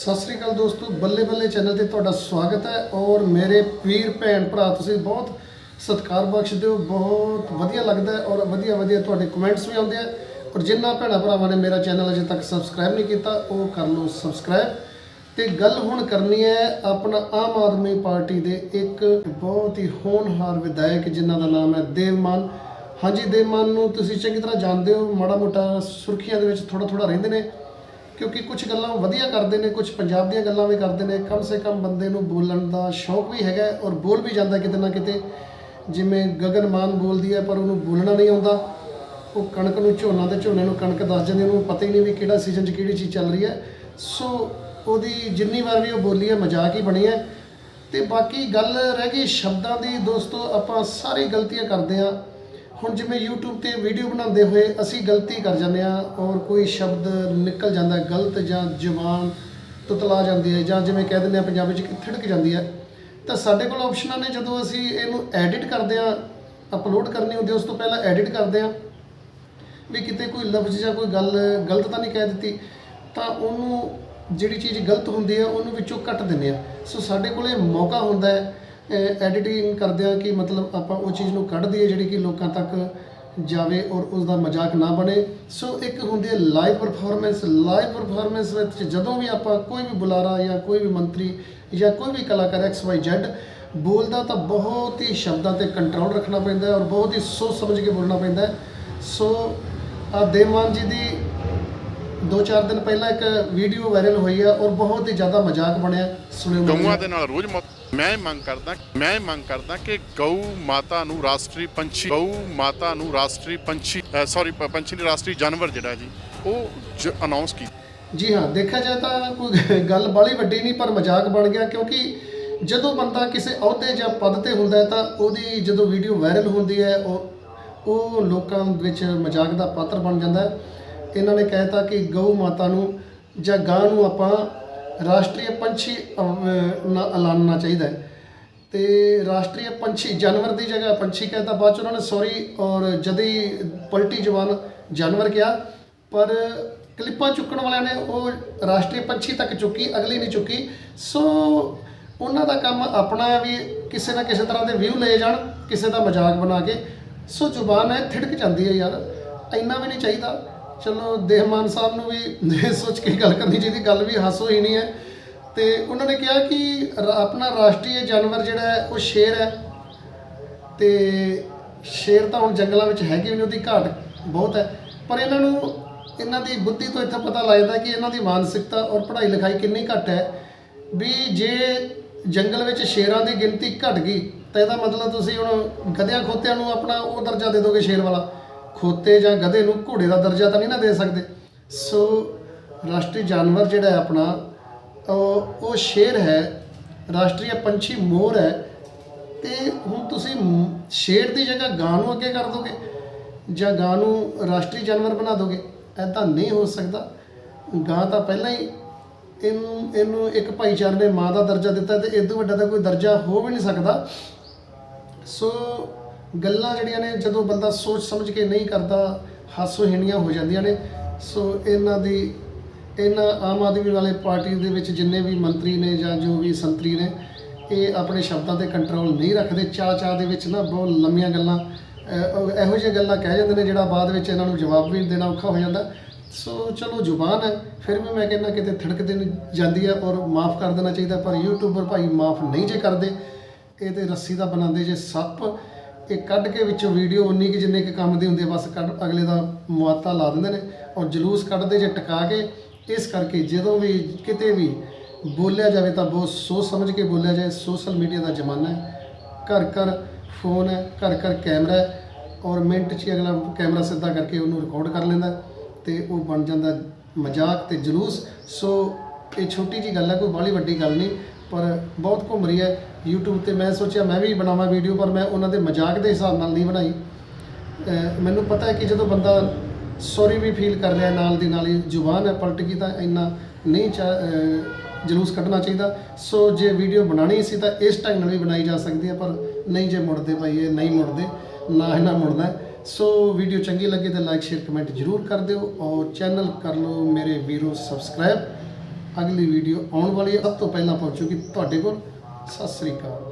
ਸਤਿ ਸ੍ਰੀ ਅਕਾਲ ਦੋਸਤੋ, ਬੱਲੇ ਬੱਲੇ ਚੈਨਲ ਤੇ ਤੁਹਾਡਾ ਸਵਾਗਤ ਹੈ ਔਰ ਮੇਰੇ ਵੀਰ ਭੈਣ ਭਰਾ ਤੁਸੀਂ ਬਹੁਤ ਸਤਿਕਾਰ ਬਖਸ਼ਦੇ ਹੋ, ਬਹੁਤ ਵਧੀਆ ਲੱਗਦਾ ਹੈ ਔਰ ਵਧੀਆ ਵਧੀਆ ਤੁਹਾਡੇ ਕਮੈਂਟਸ ਵੀ ਆਉਂਦੇ ਆ। ਔਰ ਜਿਨ੍ਹਾਂ ਭੈਣਾਂ ਭਰਾਵਾਂ ਨੇ ਮੇਰਾ ਚੈਨਲ ਅਜੇ ਤੱਕ ਸਬਸਕ੍ਰਾਈਬ ਨਹੀਂ ਕੀਤਾ, ਉਹ ਕਰ ਲਓ ਸਬਸਕ੍ਰਾਈਬ ਤੇ ਗੱਲ ਹੁਣ ਕਰਨੀ ਹੈ ਆਪਣਾ ਆਮ ਆਦਮੀ ਪਾਰਟੀ ਦੇ ਇੱਕ ਬਹੁਤ ਹੀ ਹੋਣਹਾਰ ਵਿਧਾਇਕ, ਜਿਨ੍ਹਾਂ ਦਾ ਨਾਮ ਹੈ ਦੇਵਮਾਨ। ਹਾਂਜੀ, ਦੇਵਮਾਨ ਨੂੰ ਤੁਸੀਂ ਚੰਗੀ ਤਰ੍ਹਾਂ ਜਾਣਦੇ ਹੋ, ਮਾੜਾ ਮੋਟਾ ਸੁਰਖੀਆਂ ਦੇ ਵਿੱਚ ਥੋੜਾ ਥੋੜਾ ਰਹਿੰਦੇ ਨੇ। ਕਿਉਂਕਿ ਕੁਝ ਗੱਲਾਂ ਵਧੀਆ ਕਰਦੇ ਨੇ ਕੁਝ ਪੰਜਾਬ ਦੀਆਂ ਗੱਲਾਂ ਵੀ ਕਰਦੇ ਨੇ। ਕਮ ਸੇ ਕਮ ਬੰਦੇ ਨੂੰ ਬੋਲਣ ਦਾ ਸ਼ੌਕ ਵੀ ਹੈਗਾ ਔਰ ਬੋਲ ਵੀ ਜਾਂਦਾ ਕਿਤੇ ਨਾ ਕਿਤੇ। ਜਿਵੇਂ ਗਗਨ ਮਾਨ ਬੋਲਦੀ ਹੈ ਪਰ ਉਹਨੂੰ ਬੋਲਣਾ ਨਹੀਂ ਆਉਂਦਾ। ਉਹ ਕਣਕ ਨੂੰ ਝੋਨਾ ਤੇ ਝੋਨੇ ਨੂੰ ਕਣਕ ਦੱਸ ਜਾਂਦੀ ਉਹਨੂੰ ਪਤਾ ਹੀ ਨਹੀਂ ਵੀ ਕਿਹੜਾ ਸੀਜ਼ਨ 'ਚ ਕਿਹੜੀ ਚੀਜ਼ ਚੱਲ ਰਹੀ ਹੈ। ਸੋ ਉਹਦੀ ਜਿੰਨੀ ਵਾਰ ਵੀ ਉਹ ਬੋਲੀ ਹੈ, ਮਜ਼ਾਕ ਹੀ ਬਣੀ ਹੈ। ਤੇ ਬਾਕੀ ਗੱਲ ਰਹਿ ਗਈ ਸ਼ਬਦਾਂ ਦੀ, ਦੋਸਤੋ, ਆਪਾਂ ਸਾਰੀ ਗਲਤੀਆਂ ਕਰਦੇ ਹਾਂ। ਹੁਣ ਜਿਵੇਂ YouTube ਤੇ ਵੀਡੀਓ ਬਣਾਉਂਦੇ ਹੋਏ ਅਸੀਂ ਗਲਤੀ ਕਰ ਜਾਂਦੇ ਆ ਔਰ ਕੋਈ ਸ਼ਬਦ ਨਿਕਲ ਜਾਂਦਾ, ਗਲਤ ਜਾਂ ਜ਼ੁਬਾਨ ਤੁਤਲਾ ਜਾਂਦੀ ਹੈ ਜਾਂ ਜਿਵੇਂ ਕਹਿ ਦਿੰਦੇ ਆ ਪੰਜਾਬੀ ਚ ਕਿ ਥਿੜਕ ਜਾਂਦੀ ਹੈ, ਤਾਂ ਸਾਡੇ ਕੋਲ ਆਪਸ਼ਨਾਂ ਨੇ ਜਦੋਂ ਅਸੀਂ ਇਹਨੂੰ ਐਡਿਟ ਕਰਦੇ ਆ ਅਪਲੋਡ ਕਰਨੀ ਹੁੰਦੀ ਉਸ ਤੋਂ ਪਹਿਲਾਂ ਐਡਿਟ ਕਰਦੇ ਆ ਵੀ ਕਿਤੇ ਕੋਈ ਲਫ਼ਜ਼ ਜਾਂ ਕੋਈ ਗੱਲ ਗਲਤ ਤਾਂ ਨਹੀਂ ਕਹਿ ਦਿੱਤੀ, ਤਾਂ ਉਹਨੂੰ ਜਿਹੜੀ ਚੀਜ਼ ਗਲਤ ਹੁੰਦੀ ਹੈ ਉਹਨੂੰ ਵਿੱਚੋਂ ਕੱਟ ਦਿੰਦੇ ਆ ਸੋ ਸਾਡੇ ਕੋਲ ਇਹ ਮੌਕਾ ਹੁੰਦਾ ਹੈ ਐਡੀਟਿੰਗ ਕਰਦਿਆਂ ਕਿ ਮਤਲਬ ਆਪਾਂ ਉਹ ਚੀਜ਼ ਨੂੰ ਕੱਢ ਦਈਏ ਜਿਹੜੀ ਕਿ ਲੋਕਾਂ ਤੱਕ ਜਾਵੇ ਔਰ ਉਸ ਦਾ ਮਜ਼ਾਕ ਨਾ ਬਣੇ। ਸੋ ਇੱਕ ਹੁੰਦੀ ਹੈ ਲਾਈਵ ਪਰਫਾਰਮੈਂਸ ਲਾਈਵ ਪਰਫਾਰਮੈਂਸ ਵਿੱਚ ਜਦੋਂ ਵੀ ਆਪਾਂ ਕੋਈ ਵੀ ਬੁਲਾਰਾ ਜਾਂ ਕੋਈ ਵੀ ਮੰਤਰੀ ਜਾਂ ਕੋਈ ਵੀ ਕਲਾਕਾਰ ਐਕਸ ਵਾਈ ਜ਼ੈਡ ਬੋਲਦਾ ਤਾਂ ਬਹੁਤ ਹੀ ਸ਼ਬਦਾਂ ਤੇ ਕੰਟਰੋਲ ਰੱਖਣਾ ਪੈਂਦਾ ਔਰ ਬਹੁਤ ਹੀ ਸੋਚ ਸਮਝ ਕੇ ਬੋਲਣਾ ਪੈਂਦਾ ਸੋ ਆ ਦੇਵਮਾਨ ਜੀ ਦੀ ਦੋ ਚਾਰ ਦਿਨ ਪਹਿਲਾਂ ਇੱਕ ਵੀਡੀਓ ਵਾਇਰਲ ਹੋਈ ਆ ਔਰ ਬਹੁਤ ਹੀ ਜ਼ਿਆਦਾ ਮਜ਼ਾਕ ਬਣਿਆ ਸੁਣਿਓ। ਗਊਆਂ ਦੇ ਨਾਲ ਰੋਜ਼ ਮੈਂ ਮੰਗ ਕਰਦਾ ਮੈਂ ਮੰਗ ਕਰਦਾ ਕਿ ਗਊ ਮਾਤਾ ਨੂੰ ਰਾਸ਼ਟਰੀ ਪੰਛੀ ਗਊ ਮਾਤਾ ਨੂੰ ਰਾਸ਼ਟਰੀ ਪੰਛੀ ਸੌਰੀ ਪੰਛੀ ਨਹੀਂ ਰਾਸ਼ਟਰੀ ਜਾਨਵਰ ਜਿਹੜਾ ਜੀ ਉਹ ਅਨਾਉਂਸ ਕੀਤਾ ਜੀ ਹਾਂ ਦੇਖਿਆ ਜਾਏ ਤਾਂ ਕੋਈ ਗੱਲ ਬਾਲੀ ਵੱਡੀ ਨਹੀਂ ਪਰ ਮਜ਼ਾਕ ਬਣ ਗਿਆ ਕਿਉਂਕਿ ਜਦੋਂ ਬੰਦਾ ਕਿਸੇ ਅਹੁਦੇ ਜਾਂ ਪਦ ਤੇ ਹੁੰਦਾ ਹੈ ਤਾਂ ਉਹਦੀ ਜਦੋਂ ਵੀਡੀਓ ਵਾਇਰਲ ਹੁੰਦੀ ਹੈ ਉਹ ਉਹ ਲੋਕਾਂ ਵਿੱਚ ਮਜ਼ਾਕ ਦਾ ਪਾਤਰ ਬਣ ਜਾਂਦਾ ਹੈ ਇਹਨਾਂ ਨੇ ਕਹਿਤਾ ਕਿ ਗਊ ਮਾਤਾ ਨੂੰ ਜਾਂ ਗਾਂ ਨੂੰ ਆਪਾਂ ਰਾਸ਼ਟਰੀ ਪੰਛੀ ਅਹ, ਨਾ ਐਲਾਨਣਾ ਚਾਹੀਦਾ ਹੈ। ਤੇ ਰਾਸ਼ਟਰੀ ਪੰਛੀ ਜਾਨਵਰ ਦੀ ਜਗ੍ਹਾ ਪੰਛੀ ਕਹਿਤਾ ਬਾਅਦ ਚ ਉਹਨਾਂ ਨੇ ਸੌਰੀ ਔਰ ਜਦੀ ਪਲਟੀ ਜਵਾਨ ਜਾਨਵਰ ਕਿਹਾ ਪਰ ਕਲਿੱਪਾਂ ਚੁੱਕਣ ਵਾਲਿਆਂ ਨੇ ਉਹ ਰਾਸ਼ਟਰੀ ਪੰਛੀ ਤੱਕ ਚੁੱਕੀ ਅਗਲੀ ਨਹੀਂ ਚੁੱਕੀ। ਸੋ ਉਹਨਾਂ ਦਾ ਕੰਮ ਆਪਣਾ ਹੈ ਵੀ ਕਿਸੇ ਨਾ ਕਿਸੇ ਤਰ੍ਹਾਂ ਦੇ ਵਿਊ ਲਏ ਜਾਣ ਕਿਸੇ ਦਾ ਮਜ਼ਾਕ ਬਣਾ ਕੇ। ਸੋ ਜ਼ੁਬਾਨ ਹੈ ਥਿੜਕ ਜਾਂਦੀ ਹੈ ਯਾਰ। ਇੰਨਾ ਵੀ ਨਹੀਂ ਚਾਹੀਦਾ। ਚਲੋ ਦੇਹਮਾਨ ਸਾਹਿਬ ਨੂੰ ਵੀ ਸੋਚ ਕੇ ਗੱਲ ਕਰਨੀ ਚਾਹੀਦੀ, ਗੱਲ ਵੀ ਹਾਸੋ ਹੀ ਨਹੀਂ ਹੈ। ਤੇ ਉਹਨਾਂ ਨੇ ਕਿਹਾ ਕਿ ਰ- ਆਪਣਾ ਰਾਸ਼ਟਰੀ ਜਾਨਵਰ ਜਿਹੜਾ ਹੈ, ਉਹ ਸ਼ੇਰ ਹੈ। ਤੇ ਸ਼ੇਰ ਤਾਂ ਹੁਣ ਜੰਗਲਾਂ ਵਿੱਚ ਹੈਗੇ ਵੀ ਨਹੀਂ, ਉਹਦੀ ਘਾਟ ਬਹੁਤ ਹੈ। ਪਰ ਇਹਨਾਂ ਨੂੰ, ਇਹਨਾਂ ਦੀ ਬੁੱਧੀ ਤੋਂ ਇੱਥੇ ਪਤਾ ਲੱਗਦਾ ਕਿ ਇਹਨਾਂ ਦੀ ਮਾਨਸਿਕਤਾ ਔਰ ਪੜ੍ਹਾਈ ਲਿਖਾਈ ਕਿੰਨੀ ਘੱਟ ਹੈ। ਵੀ ਜੇ ਜੰਗਲ ਵਿੱਚ ਸ਼ੇਰਾਂ ਦੀ ਗਿਣਤੀ ਘਟ ਗਈ, ਤਾਂ ਇਹਦਾ ਮਤਲਬ ਤੁਸੀਂ ਹੁਣ ਗਧਿਆਂ ਖੋਤਿਆਂ ਨੂੰ ਆਪਣਾ ਉਹ ਦਰਜਾ ਦੇ ਦੋਗੇ ਸ਼ੇਰ ਵਾਲਾ। ਖੋਤੇ ਜਾਂ ਗਧੇ ਨੂੰ ਘੋੜੇ ਦਾ ਦਰਜਾ ਤਾਂ ਨਹੀਂ ਨਾ ਦੇ ਸਕਦੇ। ਸੋ ਰਾਸ਼ਟਰੀ ਜਾਨਵਰ ਜਿਹੜਾ ਹੈ ਆਪਣਾ, ਉਹ ਉਹ ਸ਼ੇਰ ਹੈ, ਰਾਸ਼ਟਰੀ ਪੰਛੀ ਮੋਰ ਹੈ। ਤੇ ਹੁਣ ਤੁਸੀਂ ਸ਼ੇਰ ਦੀ ਜਗ੍ਹਾ ਗਾਂ ਨੂੰ ਅੱਗੇ ਕਰ ਦੋਗੇ ਜਾਂ ਗਾਂ ਨੂੰ ਰਾਸ਼ਟਰੀ ਜਾਨਵਰ ਬਣਾ ਦੋਗੇ ਐਦਾਂ ਨਹੀਂ ਹੋ ਸਕਦਾ। ਗਾਂ ਤਾਂ ਪਹਿਲਾਂ ਹੀ ਇਹਨੂੰ ਇਹਨੂੰ ਇੱਕ ਭਾਈਚਾਰੇ ਨੇ ਮਾਂ ਦਾ ਦਰਜਾ ਦਿੱਤਾ ਤੇ ਇਸ ਤੋਂ ਵੱਡਾ ਤਾਂ ਕੋਈ ਦਰਜਾ ਹੋ ਵੀ ਨਹੀਂ ਸਕਦਾ। ਸੋ ਗੱਲਾਂ ਜਿਹੜੀਆਂ ਨੇ, ਜਦੋਂ ਬੰਦਾ ਸੋਚ ਸਮਝ ਕੇ ਨਹੀਂ ਕਰਦਾ ਹਾਸੋ ਹੀਣੀਆਂ ਹੋ ਜਾਂਦੀਆਂ ਨੇ। ਸੋ ਇਹਨਾਂ ਦੀ, ਇਹਨਾਂ ਆਮ ਆਦਮੀ ਵਾਲੇ ਪਾਰਟੀ ਦੇ ਵਿੱਚ ਜਿੰਨੇ ਵੀ ਮੰਤਰੀ ਨੇ ਜਾਂ ਜੋ ਵੀ ਸੰਤਰੀ ਨੇ, ਇਹ ਆਪਣੇ ਸ਼ਬਦਾਂ ਤੇ ਕੰਟਰੋਲ ਨਹੀਂ ਰੱਖਦੇ। ਚਾਅ ਚਾਅ ਦੇ ਵਿੱਚ ਨਾ ਬਹੁਤ ਲੰਮੀਆਂ ਗੱਲਾਂ ਇਹੋ ਜਿਹੀਆਂ ਗੱਲਾਂ ਕਹਿ ਜਾਂਦੇ ਨੇ, ਜਿਹੜਾ ਬਾਅਦ ਵਿੱਚ ਇਹਨਾਂ ਨੂੰ ਜਵਾਬ ਵੀ ਦੇਣਾ ਔਖਾ ਹੋ ਜਾਂਦਾ। ਸੋ ਚਲੋ ਜ਼ੁਬਾਨ ਹੈ, ਫਿਰ ਵੀ ਮੈਂ ਕਹਿੰਦਾ ਕਿਤੇ ਥੜਕ ਦੇਣੀ ਜਾਂਦੀ ਹੈ ਔਰ ਮਾਫ ਕਰ ਦੇਣਾ ਚਾਹੀਦਾ, ਪਰ ਯੂਟਿਊਬਰ ਭਾਈ ਮਾਫ ਨਹੀਂ ਜੇ ਕਰਦੇ। ਇਹ ਤੇ ਰੱਸੀ ਦਾ ਬਣਾਉਂਦੇ ਜੇ ਸੱਪ। ਇਹ ਕੱਢ ਕੇ ਵਿੱਚੋਂ ਵੀਡੀਓ ਉਨੀ ਕਿ ਜਿੰਨੇ ਕਿ ਕੰਮ ਦੇ ਹੁੰਦੇ ਹੈ ਬਸ ਕੱਢ, ਅਗਲੇ ਦਾ ਮੁਆਤਾ ਲਾ ਦਿੰਦੇ ਨੇ ਔਰ ਜਲੂਸ ਕੱਢਦੇ ਜੇ ਟਿਕਾ ਕੇ ਇਸ ਕਰਕੇ ਜਦੋਂ ਵੀ ਕਿਤੇ ਵੀ ਬੋਲਿਆ ਜਾਵੇ ਤਾਂ ਬਹੁਤ ਸੋਚ ਸਮਝ ਕੇ ਬੋਲਿਆ ਜਾਏ। ਸੋਸ਼ਲ ਮੀਡੀਆ ਦਾ ਜ਼ਮਾਨਾ ਹੈ। ਘਰ ਘਰ ਫੋਨ ਹੈ, ਘਰ ਘਰ ਕੈਮਰਾ ਹੈ ਔਰ ਮਿੰਟ 'ਚ ਹੀ ਅਗਲਾ ਕੈਮਰਾ ਸਿੱਧਾ ਕਰਕੇ ਉਹਨੂੰ ਰਿਕਾਰਡ ਕਰ ਲੈਂਦਾ ਤੇ ਉਹ ਬਣ ਜਾਂਦਾ ਮਜ਼ਾਕ ਤੇ ਜਲੂਸ। ਸੋ ਇਹ ਛੋਟੀ ਜੀ ਗੱਲ ਹੈ, ਕੋਈ ਬਾਹਲੀ ਵੱਡੀ ਗੱਲ ਨਹੀਂ, ਪਰ ਬਹੁਤ ਘੁੰਮ ਰਹੀ ਹੈ। YouTube ਤੇ ਮੈਂ ਸੋਚਿਆ ਮੈਂ ਵੀ ਬਣਾਵਾਂ ਵੀਡੀਓ ਪਰ ਮੈਂ ਉਹਨਾਂ ਦੇ ਮਜ਼ਾਕ ਦੇ ਹਿਸਾਬ ਨਾਲ ਨਹੀਂ ਬਣਾਈ। ਮੈਨੂੰ ਪਤਾ ਹੈ ਕਿ ਜਦੋਂ ਬੰਦਾ ਸੌਰੀ ਵੀ ਫੀਲ ਕਰ ਰਿਹਾ ਨਾਲ ਦੀ ਨਾਲ ਹੀ ਜ਼ੁਬਾਨ ਹੈ, ਪਲਟ ਗਈ ਤਾਂ ਇੰਨਾ ਨਹੀਂ ਚਾ- ਜਲੂਸ ਕੱਢਣਾ ਚਾਹੀਦਾ। ਸੋ ਜੇ ਵੀਡੀਓ ਬਣਾਣੀ ਸੀ ਤਾਂ ਇਸ ਢੰਗ ਨਾਲ ਵੀ ਬਣਾਈ ਜਾ ਸਕਦੀ ਹੈ, ਪਰ ਨਹੀਂ ਜੇ ਮੁੜਦੇ ਭਾਈ, ਇਹ ਨਹੀਂ ਮੁੜਦੇ, ਨਾ ਇਹਨਾਂ ਮੁੜਦਾ ਸੋ ਵੀਡੀਓ ਚੰਗੀ ਲੱਗੇ ਤਾਂ ਲਾਈਕ ਸ਼ੇਅਰ ਕਮੈਂਟ ਜ਼ਰੂਰ ਕਰ ਦਿਓ ਔਰ ਚੈਨਲ ਕਰ ਲਓ ਮੇਰੇ ਵੀਰੋ ਸਬਸਕ੍ਰਾਈਬ ਅਗਲੀ ਵੀਡੀਓ ਆਉਣ ਵਾਲੀ ਹੈ, ਸਭ ਤੋਂ ਪਹਿਲਾਂ ਪਹੁੰਚੂਗੀ ਤੁਹਾਡੇ ਕੋਲ। ਸਤਿ ਸ੍ਰੀ ਅਕਾਲ।